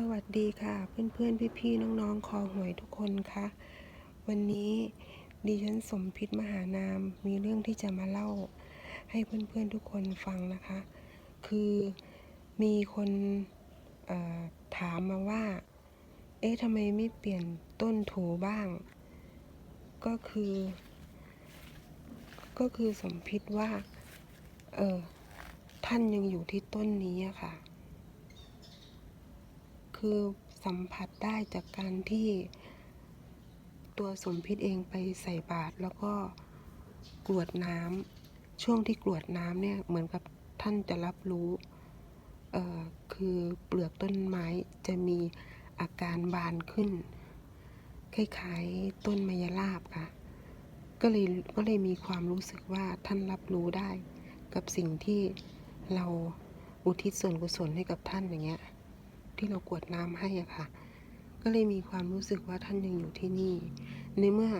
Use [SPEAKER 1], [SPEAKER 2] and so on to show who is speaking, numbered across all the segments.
[SPEAKER 1] สวัสดีค่ะ เพื่อนๆ พี่ๆ น้องๆ คอหวยทุกคนคะ วันนี้ดิฉันสมพิษมหานามมีเรื่องที่จะมาเล่า ให้เพื่อนๆ ทุกคนฟังนะคะ คือมีคนถามมาว่า เอ๊ะทำไมไม่เปลี่ยนต้นถูบ้าง ก็คือ ก็คือสมพิษว่า เออท่านยังอยู่ที่ต้นนี้อะค่ะ คือสัมผัสได้จากการที่ตัวสมพิษเองไปใส่บาตรแล้วก็กรวดน้ำช่วงที่กรวดน้ำเนี่ยเหมือนกับท่านจะรับรู้เอ่อคือเปลือกต้นไม้จะมีอาการบานขึ้น คล้ายๆต้นมะยราบค่ะ ก็เลยก็เลยมีความรู้สึกว่าท่านรับรู้ได้ กับสิ่งที่เราอุทิศส่วนกุศลให้กับท่านอย่างเงี้ย ที่เรากวดน้ำให้อะค่ะ ก็เลยมีความรู้สึกว่าท่านยังอยู่ที่นี่ ในเมื่อ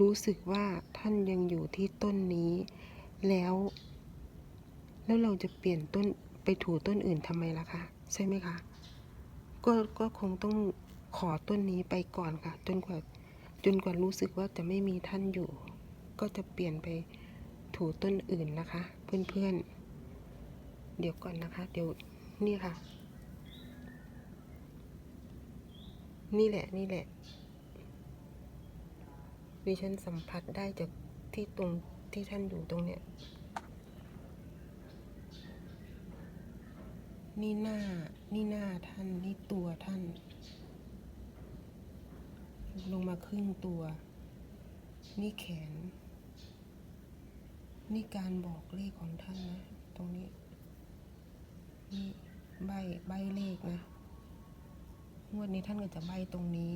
[SPEAKER 1] รู้สึกว่าท่านยังอยู่ที่ต้นนี้ แล้ว แล้วเราจะเปลี่ยนต้นไปถูต้นอื่นทำไมล่ะคะใช่ไหมคะก็ก็คงต้องขอต้นนี้ไปก่อนค่ะ จนกว่าจนกว่ารู้สึกว่าจะไม่มีท่านอยู่ ก็จะเปลี่ยนไปถูต้นอื่นนะคะ เพื่อนๆเดี๋ยวก่อนนะคะ เดี๋ยวนี่ค่ะ นี่แหละนี่แหละดิฉันสัมผัสได้จากที่ตรงที่ท่านอยู่ตรงเนี้ย นี่หน้า นี่หน้าท่าน นี่ตัวท่าน ลงมาครึ่งตัว นี่แขน นี่การบอกเลขของท่านนะ ตรงนี้ นี่ใบใบเลขนะ งวดนี้ท่านก็จะใบตรงนี้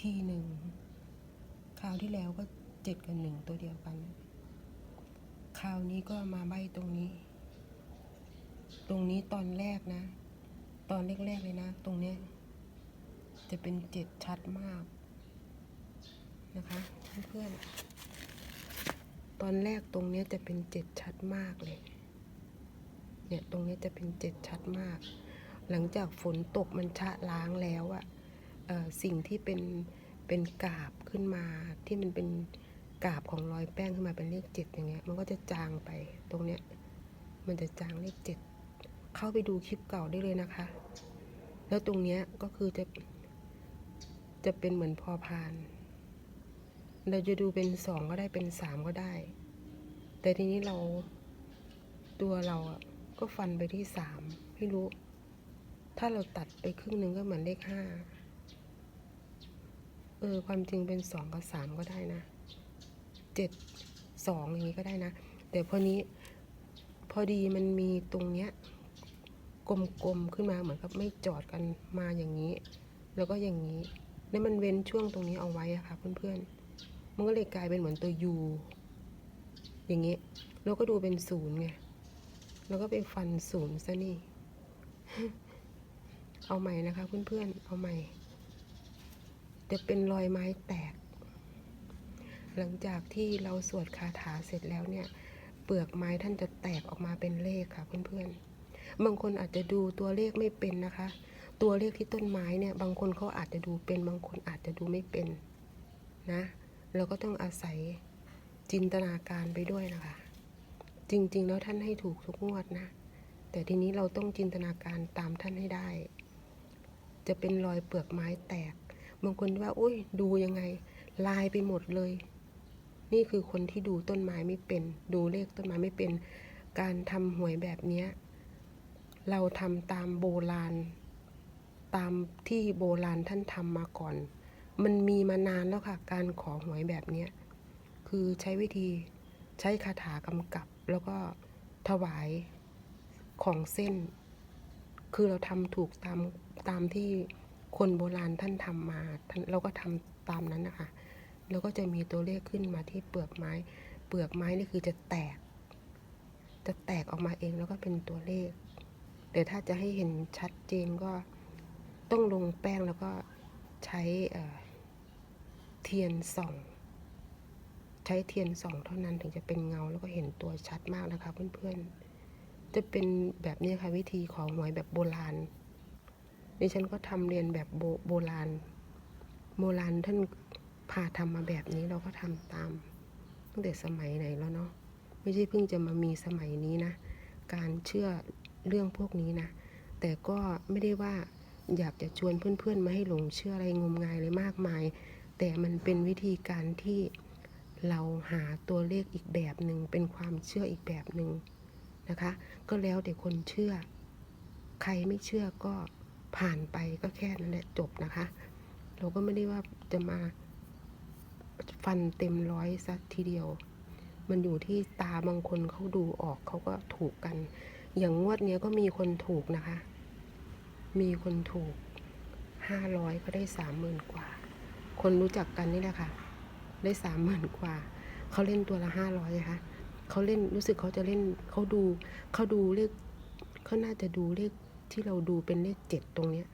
[SPEAKER 1] ทีหนึ่งคราวที่แล้วก็เจ็ดกับหนึ่งตัวเดียวกัน คราวนี้ก็มาใบตรงนี้ ตรงนี้ตอนแรกนะ ตอนแรกๆเลยนะ ตรงเนี้ยจะเป็นเจ็ดชัดมากนะคะเพื่อนๆตอนแรกตรงเนี้ยจะเป็นเจ็ดชัดมากเลย เนี่ยตรงเนี้ยจะเป็นเจ็ดชัดมาก หลังจากฝนตกมันชะล้างแล้วอะสิ่งที่เป็นเป็นกาบขึ้นมาที่มันเป็นกาบของรอยแป้งขึ้นมาเป็นเลขเจ็ดอย่างเงี้ย มันก็จะจางไปตรงเนี้ย มันจะจางเลขเจ็ดเข้าไปดูคลิปเก่าได้เลยนะคะ แล้วตรงเนี้ยก็คือจะจะเป็นเหมือนพอพาน เราจะดูเป็นสองก็ได้เป็นสามก็ได้ แต่ทีนี้เราตัวเราอะก็ฟันไปที่สามไม่รู้ ถ้าเราตัดไปครึ่งหนึ่งก็เหมือนเลขห้าเออความจริงเป็นสองกับสามก็ได้นะเจ็ดสองอย่างนี้ก็ได้นะ แต่พอนี้พอดีมันมีตรงเนี้ยกลมๆขึ้นมาเหมือนกับไม่จอดกันมาอย่างนี้ แล้วก็อย่างนี้แล้วมันเว้นช่วงตรงนี้เอาไว้อะค่ะเพื่อนๆมันก็เลยกลายเป็นเหมือนตัวยูอย่างนี้แล้วก็ดูเป็นศูนย์ไงแล้วก็ไปฟันศูนย์ซะนี่ เอาใหม่นะคะเพื่อนๆ เอาใหม่ จะเป็นรอยไม้แตก หลังจากที่เราสวดคาถาเสร็จแล้วเนี่ย เปลือกไม้ท่านจะแตกออกมาเป็นเลขค่ะเพื่อนๆ บางคนอาจจะดูตัวเลขไม่เป็นนะคะ ตัวเลขที่ต้นไม้เนี่ย บางคนเขาอาจจะดูเป็น บางคนอาจจะดูไม่เป็นนะ เราก็ต้องอาศัยจินตนาการไปด้วยนะคะ จริงๆ แล้วท่านให้ถูกทุกงวดนะ แต่ทีนี้เราต้องจินตนาการตามท่านให้ได้ จะเป็นรอยเปลือกไม้แตก บางคนว่าอุ้ยดูยังไง ลายไปหมดเลย นี่คือคนที่ดูต้นไม้ไม่เป็น ดูเลขต้นไม้ไม่เป็น การทำหวยแบบนี้เราทำตามโบราณ ตามที่โบราณท่านทำมาก่อน มันมีมานานแล้วค่ะ การขอหวยแบบนี้คือใช้วิธีใช้คาถากำกับ แล้วก็ถวายของเส้น คือเราทำถูกตามตามที่คนโบราณท่านทำมาท่าเราก็ทำตามนั้นนะคะ แล้วก็จะมีตัวเลขขึ้นมาที่เปลือกไม้ เปลือกไม้นี่คือจะแตก จะแตกออกมาเองแล้วก็เป็นตัวเลขแต่ถ้าจะให้เห็นชัดเจนก็ต้องลงแป้งแล้วก็ใช้เอ่อเทียนส่อง ใช้เทียนส่องเท่านั้นถึงจะเป็นเงาแล้วก็เห็นตัวชัดมากนะคะเพื่อนๆ จะเป็นแบบนี้ค่ะวิธีของหวยแบบโบราณดิฉันก็ทำเรียนแบบโบโบราณ โบราณท่านพาทำมาแบบนี้เราก็ทำตามตั้งแต่สมัยไหนแล้วเนาะไม่ใช่เพิ่งจะมามีสมัยนี้นะ การเชื่อเรื่องพวกนี้นะ แต่ก็ไม่ได้ว่าอยากจะชวนเพื่อนๆมาให้หลงเชื่ออะไรงมงายเลยมากมาย แต่มันเป็นวิธีการที่เราหาตัวเลขอีกแบบหนึ่งเป็นความเชื่ออีกแบบหนึ่ง นะคะ ก็แล้วแต่คนเชื่อ ใครไม่เชื่อก็ผ่านไปก็แค่นั้นแหละจบนะคะ เราก็ไม่ได้ว่าจะมาฟันเต็มร้อยสักทีเดียว มันอยู่ที่ตาบางคนเขาดูออกเขาก็ถูกกัน อย่างงวดเนี้ยก็มีคนถูกนะคะ มีคนถูกห้าร้อยก็ได้สามหมื่นกว่า คนรู้จักกันนี่แหละค่ะ ได้สามหมื่นกว่า เขาเล่นตัวละห้าร้อยนะคะ เขาเล่นรู้สึกเขาจะเล่นเขาดูเขาดูเลขเขาน่าจะดูเลขที่เราดูเป็นเลขเจ็ดตรงเนี้ย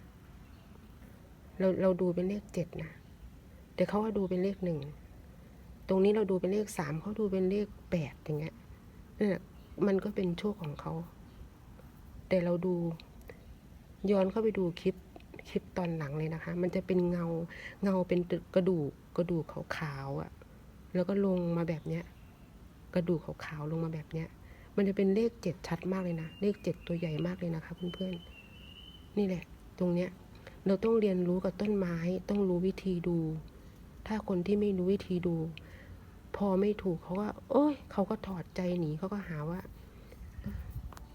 [SPEAKER 1] เราเราดูเป็นเลขเจ็ดนะแต่เขาว่าดูเป็นเลขหนึ่งตรงนี้เราดูเป็นเลขสามเขาดูเป็นเลขแปดอย่างเงี้ยนั่นแหละมันก็เป็นโชคของเขา แต่เราดูย้อนเข้าไปดูคลิปคลิปตอนหลังเลยนะคะ มันจะเป็นเงาเงาเป็นกระดูกกระดูกขาวๆอะ่ะ แล้วก็ลงมาแบบเนี้ย กระดูกขาวๆลงมาแบบเนี้ย มันจะเป็นเลขเจ็ดชัดมากเลยนะ เลขเจ็ดตัวใหญ่มากเลยนะคะเพื่อนๆ นี่แหละ ตรงเนี้ย เราต้องเรียนรู้กับต้นไม้ ต้องรู้วิธีดู ถ้าคนที่ไม่รู้วิธีดู พอไม่ถูกเขาก็โอ้ย เขาก็ถอดใจหนีเขาก็หาว่า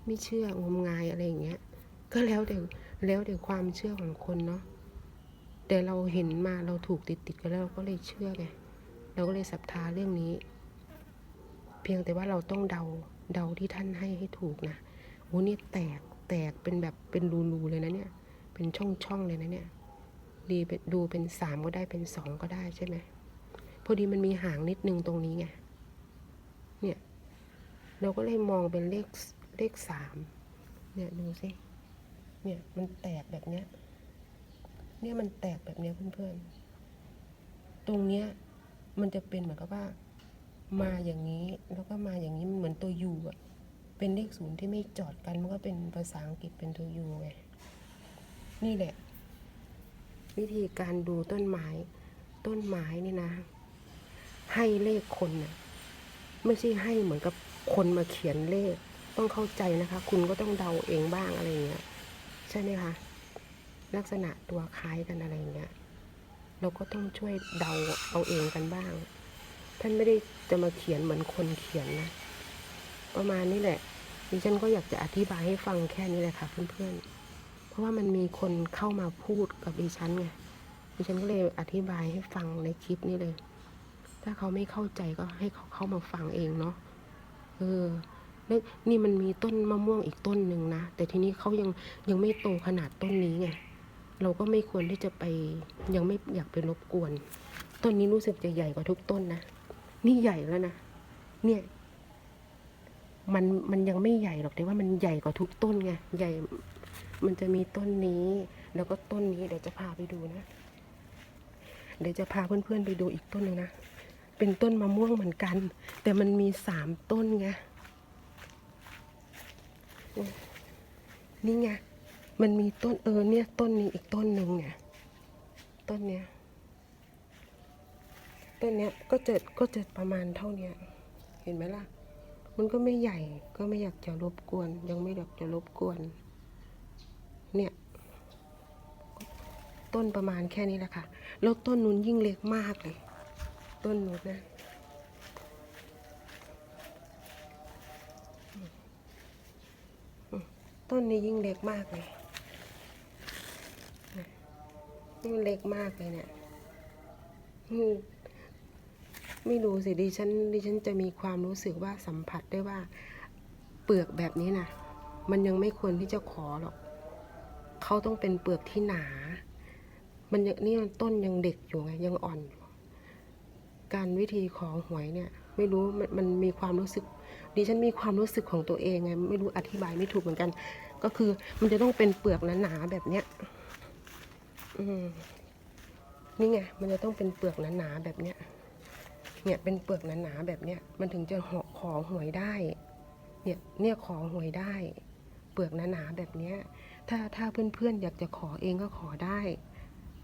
[SPEAKER 1] ไม่เชื่องมงายอะไรอย่างเงี้ย ก็แล้วแต่แล้วแต่ความเชื่อของคนเนาะแต่เราเห็นมาเราถูกติดติดกันแล้วเราก็เลยเชื่อไงเราก็เลยศรัทธาเรื่องนี้ พียงแต่ว่าเราต้องเดาเดาที่ท่านให้ให้ถูกนะโอ้นี่แตกแตกเป็นแบบเป็นรูๆเลยนะเนี่ย เป็นช่องๆเลยนะเนี่ยดีเป็นดูเป็นสามก็ได้เป็นสองก็ได้ใช่ไหมพอดีมันมีหางนิดนึงตรงนี้ไงเนี่ยเราก็เลยมองเป็นเลขเลขสามเนี่ยดูสิเนี่ยมันแตกแบบเนี้ยเนี่ยมันแตกแบบเนี้ยเพื่อนๆตรงเนี้ยมันจะเป็นเหมือนกับว่า มาอย่างนี้แล้วก็มาอย่างนี้มันเหมือนตัวยูอะเป็นเลขศูนย์ที่ไม่จอดกันมันก็เป็นภาษาอังกฤษเป็นตัวยูไงนี่แหละ วิธีการดูต้นไม้ต้นไม้นี่นะ ให้เลขคนนะไม่ใช่ให้เหมือนกับคนมาเขียนเลข ต้องเข้าใจนะคะ คุณก็ต้องเดาเองบ้างอะไรเงี้ยใช่ไหมคะลักษณะตัวคล้ายกันอะไรเงี้ยเราก็ต้องช่วยเดาเอาเองกันบ้าง ท่านไม่ได้จะมาเขียนเหมือนคนเขียนนะ ประมาณนี้แหละ ดิฉันก็อยากจะอธิบายให้ฟังแค่นี้แหละค่ะเพื่อนๆ เพราะว่ามันมีคนเข้ามาพูดกับดิฉันไง ดิฉันก็เลยอธิบายให้ฟังในคลิปนี้เลย ถ้าเขาไม่เข้าใจก็ให้เขาเข้ามาฟังเองเนาะ เออแล้วนี่มันมีต้นมะม่วงอีกต้นหนึ่งนะ แต่ทีนี้เขายังยังไม่โตขนาดต้นนี้ไง เราก็ไม่ควรที่จะไปยังไม่อยากไปรบกวน ต้นนี้รู้สึกจะใหญ่กว่าทุกต้นนะ นี่ใหญ่แล้วนะ เนี่ย มันมันยังไม่ใหญ่หรอกแต่ว่ามันใหญ่กว่าทุกต้นไง ใหญ่ มันจะมีต้นนี้ แล้วก็ต้นนี้เดี๋ยวจะพาไปดูนะ เดี๋ยวจะพาเพื่อนๆไปดูอีกต้นหนึงนะ เป็นต้นมะม่วงเหมือนกัน แต่มันมีสามต้นไง นี่ไง มันมีต้นเออเนี่ย ต้นนี้อีกต้นหนึ่งไงต้นเนี้ย ต้นเนี้ยก็จะก็จะประมาณเท่าเนี้ยเห็นไหมล่ะ มันก็ไม่ใหญ่ก็ไม่อยากจะรบกวน ยังไม่อยากจะรบกวน เนี่ย ต้นประมาณแค่นี้แหละค่ะแล้วต้นนู้นยิ่งเล็กมากเลย ต้นนู้นนะต้นนี้ยิ่งเล็กมากเลยยิ่งเล็กมากเลยเนี่ยอืม ไม่รู้สิดิฉันดิฉันจะมีความรู้สึกว่าสัมผัสได้ว่า เปลือกแบบนี้นะมันยังไม่ควรที่จะขอหรอกเขาต้องเป็นเปลือกที่หนา มันนี่มันต้นยังเด็กอยู่ไงยังอ่อนอยู่การวิธีขอหวยเนี่ย ไม่รู้มันมันมีความรู้สึกดิฉันมีความรู้สึกของตัวเองไงไม่รู้อธิบายไม่ถูกเหมือนกัน ก็คือมันจะต้องเป็นเปลือกหนาๆแบบเนี้ยอืมนี่ไงมันจะต้องเป็นเปลือกหนาๆแบบเนี้ย เนี่ยเป็นเปลือกหนาๆแบบเนี้ยมันถึงจะขอหวยได้ เนี่ยเนี่ยขอหวยได้ เปลือกหนาๆแบบเนี้ยถ้าถ้าเพื่อนๆอยากจะขอเองก็ขอได้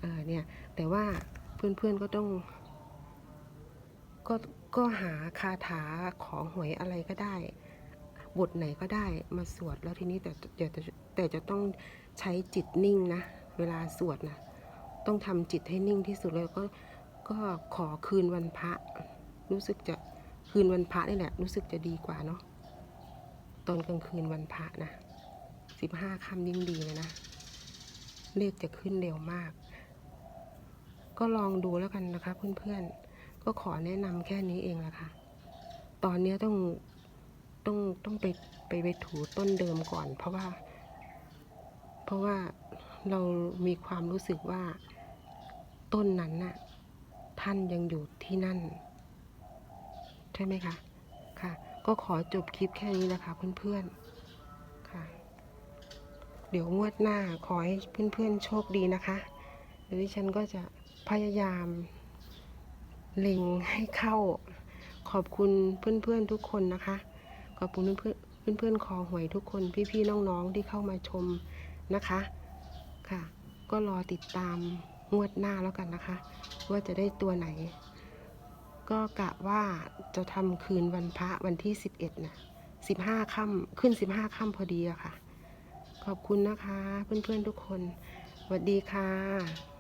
[SPEAKER 1] เออเนี่ยแต่ว่าเพื่อนๆก็ต้อง ก็ก็หาคาถาขอหวยอะไรก็ได้ บทไหนก็ได้มาสวดแล้วทีนี้แต่แต่แต่แต่จะต้องใช้จิตนิ่งนะ เวลาสวดนะต้องทำจิตให้นิ่งที่สุดเลยก็ก็ขอคืนวันพระ รู้สึกจะคืนวันพระนี่แหละ รู้สึกจะดีกว่าเนาะตอนกลางคืนวันพระนะสิบห้าค่ำยิ่งดีเลยนะ เลขจะขึ้นเร็วมาก ก็ลองดูแล้วกันนะคะ เพื่อนๆ ก็ขอแนะนำแค่นี้เองละค่ะ ตอนนี้ต้องต้องต้องไปไปไปถูต้นเดิมก่อน เพราะว่า เพราะว่าเรามีความรู้สึกว่าต้นนั้นน่ะท่านยังอยู่ที่นั่น ใช่ไหมคะ ค่ะ ก็ขอจบคลิปแค่นี้นะคะเพื่อนๆ ค่ะ เดี๋ยวงวดหน้าขอให้เพื่อนๆ โชคดีนะคะเดี๋ยวดิฉันก็จะพยายามเล็งให้เข้า ขอบคุณเพื่อนๆ ทุกคนนะคะ ขอบคุณเพื่อนๆเพื่อนๆคอหวยทุกคนพี่ๆ น้องๆ ที่เข้ามาชมนะคะ ค่ะ ก็รอติดตามงวดหน้าแล้วกันนะคะ ว่าจะได้ตัวไหน ก็กะว่าจะทำคืนวันพระวันที่ 11 นะ15ค่ำขึ้น 15ค่ำพอดีอะค่ะ ขอบคุณนะคะ เพื่อนๆทุกคนสวัสดีค่ะ